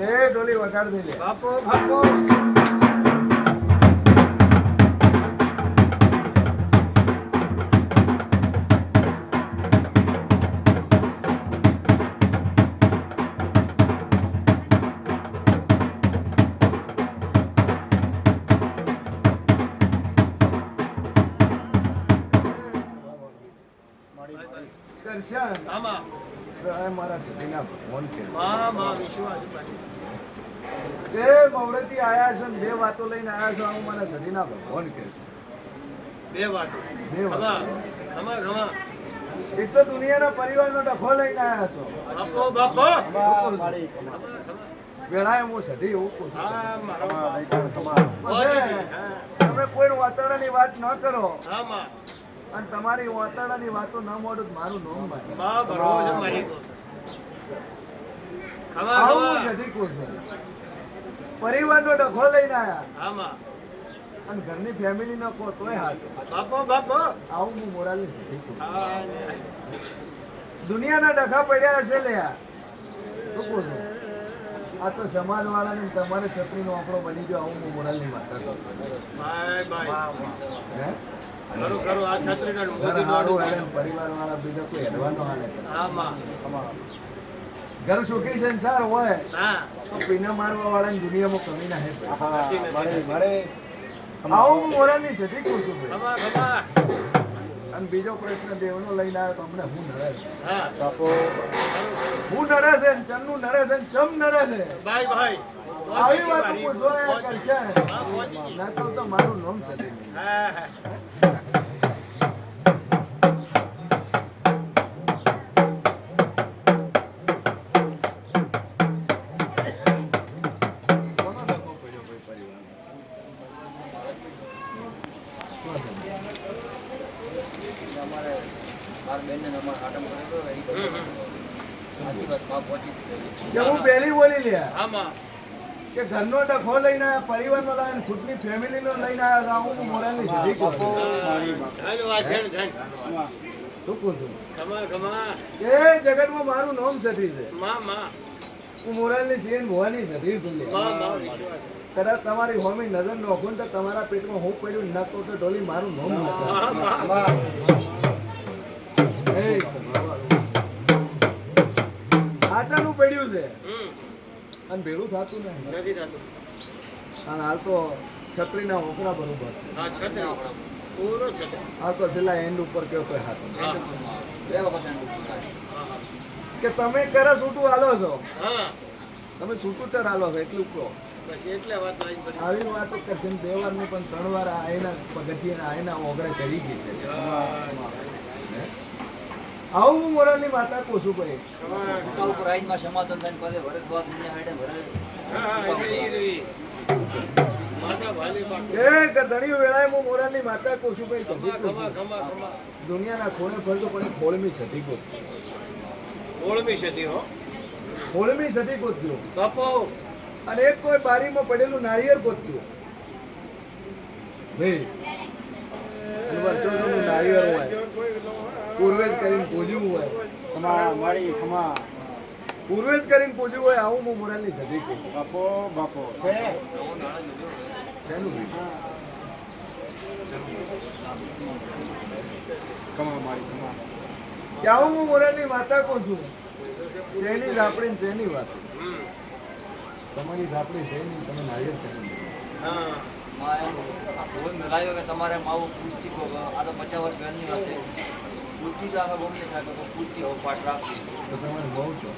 એ ડોલી વગાડ દઈ બાપો બાપો. કરશન આમાં. મારા સુધીના ભગવાન કે માં વિશ્વાસ તે મવડેથી આયા છો ને બે વાતો લઈને આયા છો હું મારા સતીના ભગવાન કે છે. બે વાતો. બે વાતો. એક તો દુનિયાના પરિવારનો ડખો લઈને આયા છો. બાપો બાપો. વેળાએ હું સધી એવું કહું છું તમે કોઈ વાતાવરણની વાત ન કરો. હા માં. અને તમારી વાતરડાની વાતો ન મોડું મારું નોમ ખમા આવું છું પરિવારનો ડખો લઈને આયા. અને ઘરની ફેમિલી નો કહો તોય હાથ બાપો બાપો. આવું હું મોરાલની દુનિયાના ડખા પડ્યા હશે લે આ. શું કહું આ તો સમાજ વાળાને તમારે છત્રીનો આંકડો બની ગયો આવું હું મોરાલની વાત કરું છું. Bye bye. હે? ખરું ખરું આ છત્રીના ઘર મોદી હારું હેડે દોડું ને પરિવાર વાળા બીજા કોઈ હેડવાનો હાલે કરે. ઘર સુખી સંસાર હોય તો પીના મારવા વાળાની દુનિયામાં કમી ના હે. આવું હું સધી કહું છું અને બીજો પ્રશ્ન દેવનો લઈને આવ્યો તો અમને હું નડે છે? હા. નડે છે ચંદુ ચમનું નડે છે ને ચમ નડે છે? ભાઈ ભાઈ. આવી વાત પૂછવા કરશે. ના. તો તો મારું નામ સધી અમારે મારા બેનને અમારે આટમ કરેલો એ હમ, હમ. સાચી વાતમાં પહોંચી કે હું પહેલી બોલી લ્યા આમાં. કે ઘરનો ડખો લઈને આયા, પરિવારનો ખુદની ફેમિલીનો લઈને આવ્યા આવું હું મોરાલની સીધી કહું શું કહું છું? એ જગતમાં મારું નામ સતી છે. માં માં. હું મોરાલની સિંહ ભુવાની સધી છું. કદાચ તમારી હોમી નજર નોખું તો તમારા પેટમાં હું પડ્યું ન તો તો ઢોલી મારું નોમ. આટાનું પડ્યું છે. અને ભેળું થતું નહીં. નથી થતું. અને હાલ તો છત્રીના ઓકરા બરોબર છે. હા છત્રી પૂરો છત્રી. હાલ તો છેલ્લા એન્ડ ઉપર કયો કોઈ હાથ બે વખત કે તમે કરે છૂટું હાલો છો? હા. તમે છૂટું ચર હાલો છો એટલું કહો. આવી વાતો કરશે. બે વાર નહીં પણ ત્રણ વાર આ એના પગથિયા એના ઓગળે ચડી ગઈ છે. આવું હું મોરાલની માતા કહું છું ભાઈ ઉપર આઈનમાં સમાધાન વરસ વાત મને હાડે દુનિયાના ખૂણે ફરતો પણ ખોળમી સધી હો. ખોળમી સધી ગોત્યું બાપો અને એક કોઈ બારીમાં પડેલું નાળિયેર ગોત્યું ભાઈ નાળિયેર હોય પૂર્વેજ કરીને પૂજ્યું હોય ખમા મારી ખમા. પૂર્વે કરીને પૂજ્યું હોય આવું હું મોરાલની સધી કહું. બાપો બાપો. છે? ખમા મારી ખમા. કે આવું હું મોરાલની માતા કહું છું. જેની આપણી જેની વાત. તમારી ઝાપડી તમે છે હા માં એમ કોઈ મેલાયો કે તમારે માવું પૂછતી કહો આ તો પચાસ વર્ષ પહેલાની વાત છે. પૂછતી તો આખા નહીં થાય તો પૂછતી હો પાઠ રાખતી તો તમારે બહુ છો.